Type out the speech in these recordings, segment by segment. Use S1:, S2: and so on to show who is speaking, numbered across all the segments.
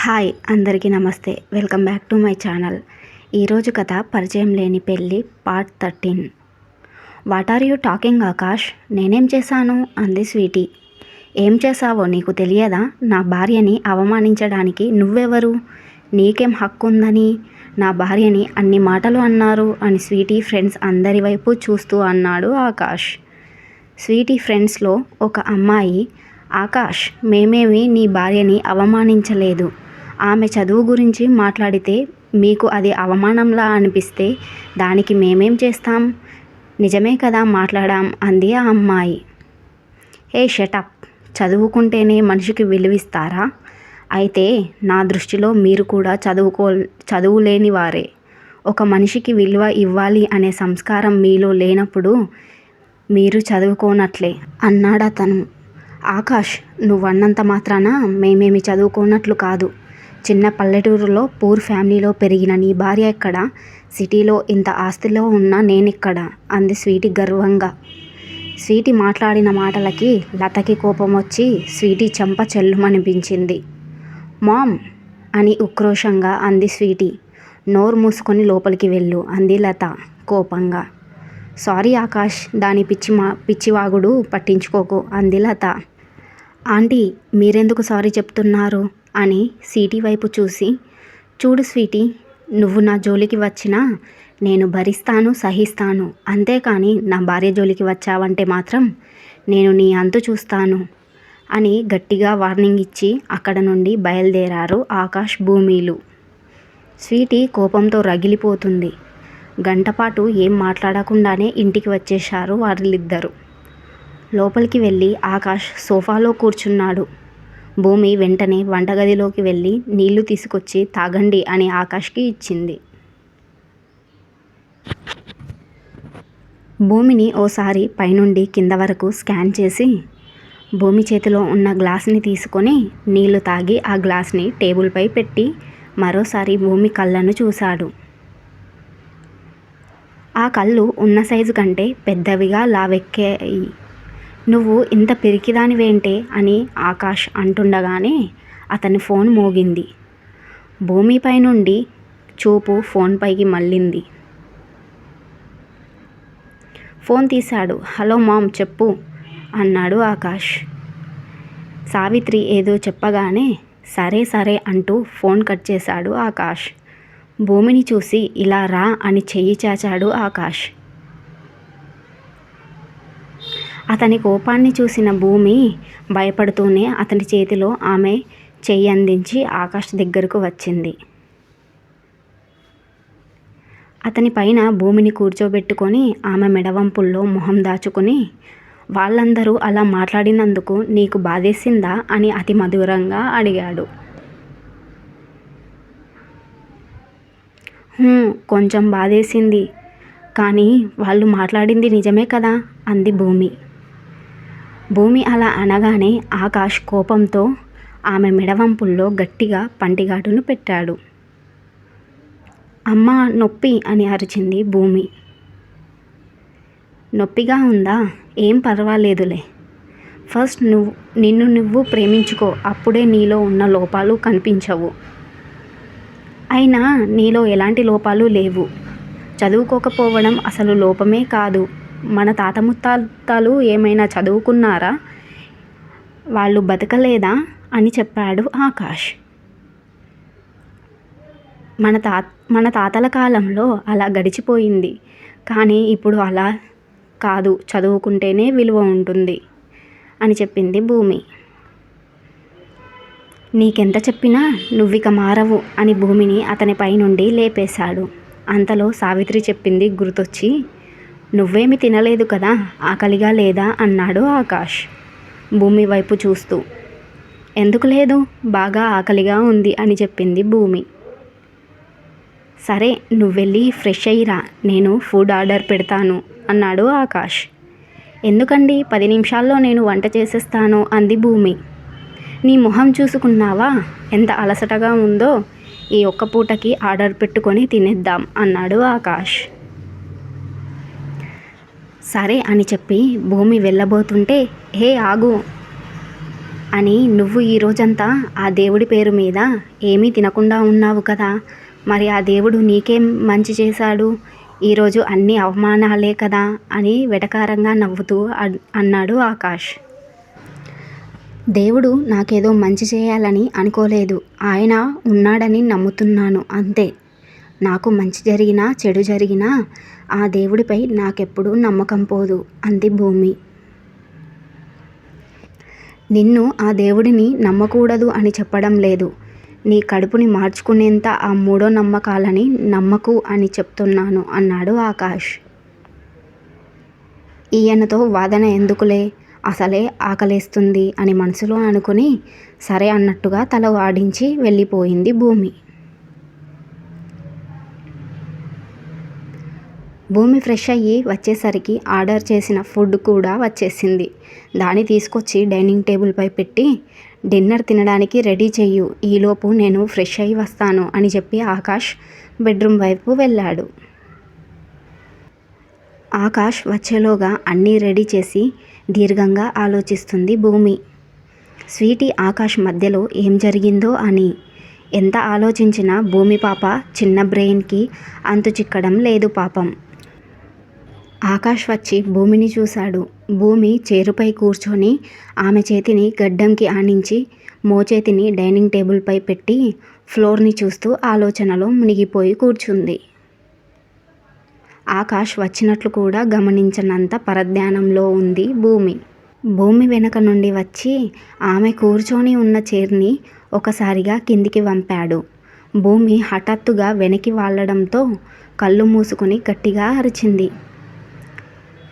S1: Hi అందరికీ నమస్తే. Welcome back to my channel. ఈరోజు కథ పరిచయం లేని పెళ్ళి part thirteen. What are you talking Akash? నేనేం చేశాను? అంది స్వీటీ. ఏం చేశావో నీకు తెలియదా? నా భార్యని అవమానించడానికి నువ్వెవరు? నీకేం హక్కు ఉందని నా భార్యని అన్ని మాటలు అన్నారు అని స్వీటీ ఫ్రెండ్స్ అందరి వైపు చూస్తూ అన్నాడు ఆకాష్. స్వీటీ ఫ్రెండ్స్లో ఒక అమ్మాయి ఆకాష్ మేమేమి నీ భార్యని అవమానించలేదు. ఆమె చదువు గురించి మాట్లాడితే మీకు అది అవమానంలా అనిపిస్తే దానికి మేమేం చేస్తాం? నిజమే కదా మాట్లాడాం అంది ఆ అమ్మాయి. ఏ షటప్ చదువుకుంటేనే మనిషికి విలువిస్తారా? అయితే నా దృష్టిలో మీరు కూడా చదువుకో చదువులేని వారే ఒక మనిషికి విలువ ఇవ్వాలి అనే సంస్కారం మీలో లేనప్పుడు మీరు చదువుకోనట్లే అన్నాడతను. ఆకాష్ నువ్వన్నంత మాత్రాన మేమేమి చదువుకోనట్లు కాదు. చిన్న పల్లెటూరులో పూర్ ఫ్యామిలీలో పెరిగిన నీ భార్య ఎక్కడ? సిటీలో ఇంత ఆస్తిలో ఉన్న నేనిక్కడ? అంది స్వీటీ గర్వంగా. స్వీటీ మాట్లాడిన మాటలకి లతకి కోపం వచ్చి స్వీటీ చెంప చెల్లుమనిపించింది. మామ్! అని ఉక్రోషంగా అంది స్వీటీ. నోరు మూసుకొని లోపలికి వెళ్ళు అంది లత కోపంగా. సారీ ఆకాష్ దాని పిచ్చి మా పిచ్చివాగుడు పట్టించుకోకు అంది లత. ఆంటీ మీరెందుకు సారీ చెప్తున్నారు? అని సీటీ వైపు చూసి చూడు స్వీటీ నువ్వు నా జోలికి వచ్చినా నేను భరిస్తాను సహిస్తాను. అంతేకాని నా భార్య జోలికి వచ్చావంటే మాత్రం నేను నీ అంతు చూస్తాను అని గట్టిగా వార్నింగ్ ఇచ్చి అక్కడ నుండి బయలుదేరారు ఆకాష్ భూమిలు. స్వీటీ కోపంతో రగిలిపోతుంది. గంటపాటు ఏం మాట్లాడకుండానే ఇంటికి వచ్చేశారు వాళ్ళిద్దరూ లోపలికి వెళ్ళి ఆకాష్ సోఫాలో కూర్చున్నాడు. భూమి వెంటనే వంటగదిలోకి వెళ్ళి నీళ్ళు తీసుకొచ్చి తాగండి అని ఆకాష్కి ఇచ్చింది. భూమిని ఓసారి పైనుండి కింద వరకు స్కాన్ చేసి భూమి చేతిలో ఉన్న గ్లాస్ని తీసుకొని నీళ్ళు తాగి ఆ గ్లాస్ని టేబుల్పై పెట్టి మరోసారి భూమి కళ్ళను చూశాడు. ఆ కళ్ళు ఉన్న సైజు కంటే పెద్దవిగా లావెక్కాయి. నువ్వు ఇంత పిరికిదానివేంటే అని ఆకాష్ అంటుండగానే అతని ఫోన్ మోగింది. భూమిపై నుండి చూపు ఫోన్ పైకి మళ్ళింది. ఫోన్ తీశాడు. హలో మామ్ చెప్పు అన్నాడు ఆకాష్. సావిత్రి ఏదో చెప్పగానే సరే సరే అంటూ ఫోన్ కట్ చేశాడు ఆకాష్. భూమిని చూసి ఇలా రా అని చెయ్యి చాచాడు ఆకాష్. అతని కోపాన్ని చూసిన భూమి భయపడుతూనే అతని చేతిలో ఆమె చెయ్యి అందించి ఆకాష్ దగ్గరకు వచ్చింది. అతని పైన భూమిని కూర్చోబెట్టుకొని ఆమె మెడవంపుల్లో మొహం దాచుకుని వాళ్ళందరూ అలా మాట్లాడినందుకు నీకు బాధేసిందా? అని అతి మధురంగా అడిగాడు. కొంచెం బాధేసింది. కానీ వాళ్ళు మాట్లాడింది నిజమే కదా? అంది భూమి. భూమి అలా అనగానే ఆకాష్ కోపంతో ఆమె మెడవంపుల్లో గట్టిగా పంటిగాటును పెట్టాడు. అమ్మ నొప్పి అని అరిచింది భూమి. నొప్పిగా ఉందా? ఏం పర్వాలేదులే. ఫస్ట్ నువ్వు నిన్ను నువ్వు ప్రేమించుకో అప్పుడే నీలో ఉన్న లోపాలు కనిపించవు. అయినా నీలో ఎలాంటి లోపాలు లేవు. చదువుకోకపోవడం అసలు లోపమే కాదు. మన తాత ముత్తాతలు ఏమైనా చదువుకున్నారా? వాళ్ళు బతకలేదా? అని చెప్పాడు ఆకాష్. మన తా మన తాతల కాలంలో అలా గడిచిపోయింది. కానీ ఇప్పుడు అలా కాదు. చదువుకుంటేనే విలువ ఉంటుంది అని చెప్పింది భూమి. నీకెంత చెప్పినా నువ్విక మారవు అని భూమిని అతని పై నుండి లేపేశాడు. అంతలో సావిత్రి చెప్పింది గుర్తొచ్చి నువ్వేమి తినలేదు కదా ఆకలిగా లేదా అన్నాడు ఆకాష్. భూమి వైపు చూస్తూ. ఎందుకు లేదు బాగా ఆకలిగా ఉంది అని చెప్పింది భూమి. సరే నువ్వెళ్ళి ఫ్రెష్ అయ్యిరా నేను ఫుడ్ ఆర్డర్ పెడతాను అన్నాడు ఆకాష్. ఎందుకండి పది నిమిషాల్లో నేను వంట చేసేస్తాను అంది భూమి. నీ మొహం చూసుకున్నావా? ఎంత అలసటగా ఉందో ఈ ఒక్క పూటకి ఆర్డర్ పెట్టుకొని తినేద్దాం అన్నాడు ఆకాష్. సరే అని చెప్పి భూమి వెళ్ళబోతుంటే హే ఆగు అని నువ్వు ఈ రోజంతా ఆ దేవుడి పేరు మీద ఏమీ తినకుండా ఉన్నావు కదా. మరి ఆ దేవుడు నీకేం మంచి చేశాడు? ఈరోజు అన్ని అవమానాలే కదా అని వెటకారంగా నవ్వుతూ అన్నాడు ఆకాష్. దేవుడు నాకేదో మంచి చేయాలని అనుకోలేదు. ఆయన ఉన్నాడని నమ్ముతున్నాను అంతే. నాకు మంచి జరిగినా చెడు జరిగినా ఆ దేవుడిపై నాకెప్పుడూ నమ్మకం పోదు అంది భూమి. నిన్ను ఆ దేవుడిని నమ్మకూడదు అని చెప్పడం లేదు. నీ కడుపుని మార్చుకునేంత ఆ మూడో నమ్మకాలని నమ్మకు అని చెప్తున్నాను అన్నాడు ఆకాష్. ఈయనతో వాదన ఎందుకులే? అసలే ఆకలేస్తుంది అని మనసులో అనుకుని సరే అన్నట్టుగా తల వాడించి వెళ్ళిపోయింది భూమి. భూమి ఫ్రెష్ అయ్యి వచ్చేసరికి ఆర్డర్ చేసిన ఫుడ్ కూడా వచ్చేసింది. దాన్ని తీసుకొచ్చి డైనింగ్ టేబుల్పై పెట్టి డిన్నర్ తినడానికి రెడీ చెయ్యు. ఈలోపు నేను ఫ్రెష్ అయ్యి వస్తాను అని చెప్పి ఆకాష్ బెడ్రూమ్ వైపు వెళ్ళాడు. ఆకాష్ వచ్చేలోగా అన్నీ రెడీ చేసి దీర్ఘంగా ఆలోచిస్తుంది భూమి. స్వీటీ ఆకాష్ మధ్యలో ఏం జరిగిందో అని. ఎంత ఆలోచించినా భూమి పాప చిన్న బ్రెయిన్కి అంతు చిక్కడం లేదు పాపం. ఆకాష్ వచ్చి భూమిని చూశాడు. భూమి చేరుపై కూర్చొని ఆమె చేతిని గడ్డంకి ఆనించి మోచేతిని డైనింగ్ టేబుల్పై పెట్టి ఫ్లోర్ని చూస్తూ ఆలోచనలో మునిగిపోయి కూర్చుంది. ఆకాష్ వచ్చినట్లు కూడా గమనించనంత పరధ్యానంలో ఉంది భూమి. భూమి వెనక నుండి వచ్చి ఆమె కూర్చొని ఉన్న చైర్ని ఒకసారిగా కిందికి వంపాడు. భూమి హఠాత్తుగా వెనక్కి వాళ్ళడంతో కళ్ళు మూసుకుని గట్టిగా అరిచింది.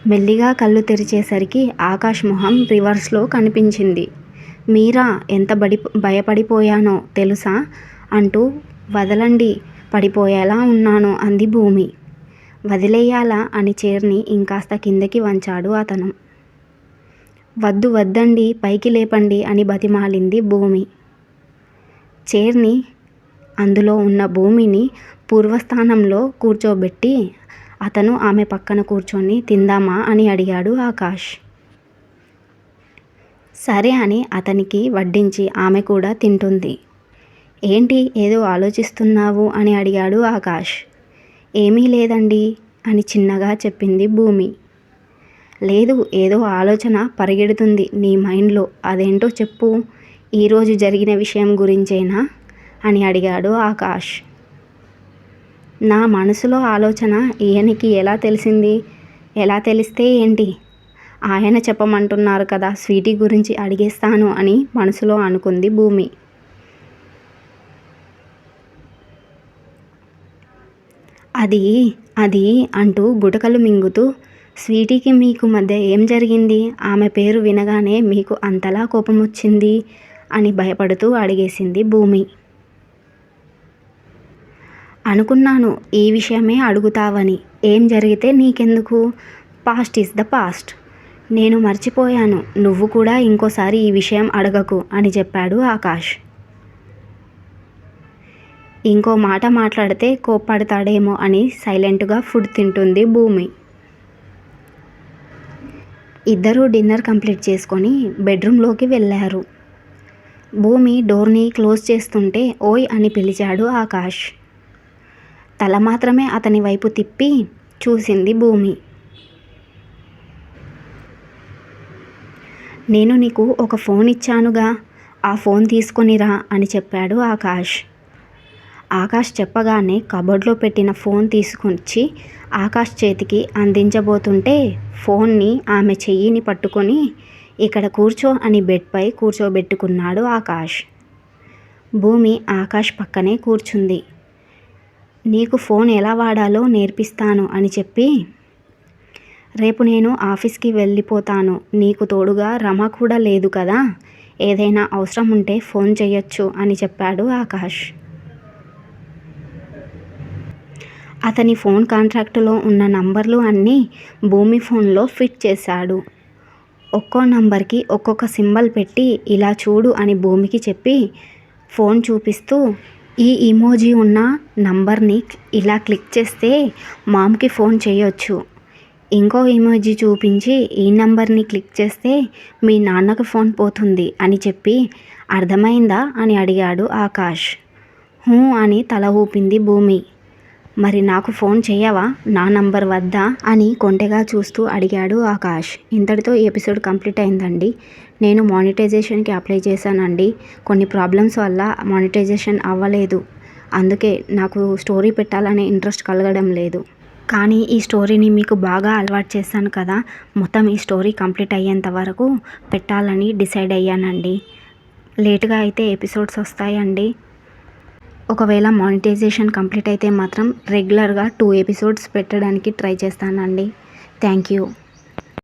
S1: మెల్లిగా కళ్ళు తెరిచేసరికి ఆకాష్ మొహం రివర్స్లో కనిపించింది. మీరా ఎంత బడి భయపడిపోయానో తెలుసా అంటూ వదలండి పడిపోయేలా ఉన్నాను అంది భూమి. వదిలేయాలా? అని చేర్ని ఇంకాస్త కిందకి వంచాడు అతను. వద్దు వద్దండి పైకి లేపండి అని బతిమాలింది భూమి. చైర్ని అందులో ఉన్న భూమిని పూర్వస్థానంలో కూర్చోబెట్టి అతను ఆమె పక్కన కూర్చొని తిందామా? అని అడిగాడు ఆకాష్. సరే అని అతనికి వడ్డించి ఆమె కూడా తింటుంది. ఏంటి? ఏదో ఆలోచిస్తున్నావు? అని అడిగాడు ఆకాష్. ఏమీ లేదండి అని చిన్నగా చెప్పింది భూమి. లేదు ఏదో ఆలోచన పరిగెడుతుంది నీ మైండ్లో. అదేంటో చెప్పు. ఈరోజు జరిగిన విషయం గురించేనా? అని అడిగాడు ఆకాష్. నా మనసులో ఆలోచన ఈయనకి ఎలా తెలిసింది? ఎలా తెలిస్తే ఏంటి? ఆయన చెప్పమంటున్నారు కదా స్వీటీ గురించి అడిగేస్తాను అని మనసులో అనుకుంది భూమి. అది అది అంటూ గుటకలు మింగుతూ స్వీటీకి మీకు మధ్య ఏం జరిగింది? ఆమె పేరు వినగానే మీకు అంతలా కోపం వచ్చింది అని భయపడుతూ అడిగేసింది భూమి. అనుకున్నాను ఈ విషయమే అడుగుతావని. ఏం జరిగితే నీకెందుకు? పాస్ట్ ఈజ్ ద పాస్ట్ నేను మర్చిపోయాను. నువ్వు కూడా ఇంకోసారి ఈ విషయం అడగకు అని చెప్పాడు ఆకాష్. ఇంకో మాట మాట్లాడితే కోప్పడతాడేమో అని సైలెంట్గా ఫుడ్ తింటుంది భూమి. ఇద్దరూ డిన్నర్ కంప్లీట్ చేసుకొని బెడ్రూమ్లోకి వెళ్ళారు. భూమి డోర్ని క్లోజ్ చేస్తుంటే ఓయ్ అని పిలిచాడు ఆకాష్. తల మాత్రమే అతని వైపు తిప్పి చూసింది భూమి. నేను నీకు ఒక ఫోన్ ఇచ్చానుగా ఆ ఫోన్ తీసుకొనిరా అని చెప్పాడు ఆకాష్. ఆకాష్ చెప్పగానే కబోర్డ్లో పెట్టిన ఫోన్ తీసుకొచ్చి ఆకాష్ చేతికి అందించబోతుంటే ఫోన్ని ఆమె చెయ్యిని పట్టుకొని ఇక్కడ కూర్చో అని బెడ్పై కూర్చోబెట్టుకున్నాడు ఆకాష్. భూమి ఆకాష్ పక్కనే కూర్చుంది. నీకు ఫోన్ ఎలా వాడాలో నేర్పిస్తాను అని చెప్పి రేపు నేను ఆఫీస్కి వెళ్ళిపోతాను. నీకు తోడుగా రమ కూడా లేదు కదా. ఏదైనా అవసరం ఉంటే ఫోన్ చేయొచ్చు అని చెప్పాడు ఆకాష్. అతని ఫోన్ కాంట్రాక్టులో ఉన్న నంబర్లు అన్నీ భూమి ఫోన్లో ఫిట్ చేశాడు. ఒక్కో నంబర్కి ఒక్కొక్క సింబల్ పెట్టి ఇలా చూడు అని భూమికి చెప్పి ఫోన్ చూపిస్తూ ఈ ఇమోజీ ఉన్న నంబర్ని ఇలా క్లిక్ చేస్తే మామ్కి ఫోన్ చేయొచ్చు. ఇంకో ఇమోజీ చూపించి ఈ నంబర్ని క్లిక్ చేస్తే మీ నాన్నకు ఫోన్ పోతుంది అని చెప్పి అర్థమైందా అని అడిగాడు ఆకాష్. హూ అని తల ఊపింది భూమి. మరి నాకు ఫోన్ చేయవా నా నంబర్ వద్దా? అని కొంటెగా చూస్తూ అడిగాడు ఆకాష్. ఇంతటితో ఈ ఎపిసోడ్ కంప్లీట్ అయిందండి. నేను మానిటైజేషన్కి అప్లై చేశానండి. కొన్ని ప్రాబ్లమ్స్ వల్ల మానిటైజేషన్ అవ్వలేదు. అందుకే నాకు స్టోరీ పెట్టాలనే ఇంట్రెస్ట్ కలగడం లేదు. కానీ ఈ స్టోరీని మీకు బాగా అలవాటు చేశాను కదా. మొత్తం ఈ స్టోరీ కంప్లీట్ అయ్యేంత వరకు పెట్టాలని డిసైడ్ అయ్యానండి. లేటుగా అయితే ఎపిసోడ్స్ వస్తాయండి. ఒకవేళ మానిటైజేషన్ కంప్లీట్ అయితే మాత్రం రెగ్యులర్గా టూ ఎపిసోడ్స్ పెట్టడానికి ట్రై చేస్తానండి. Thank you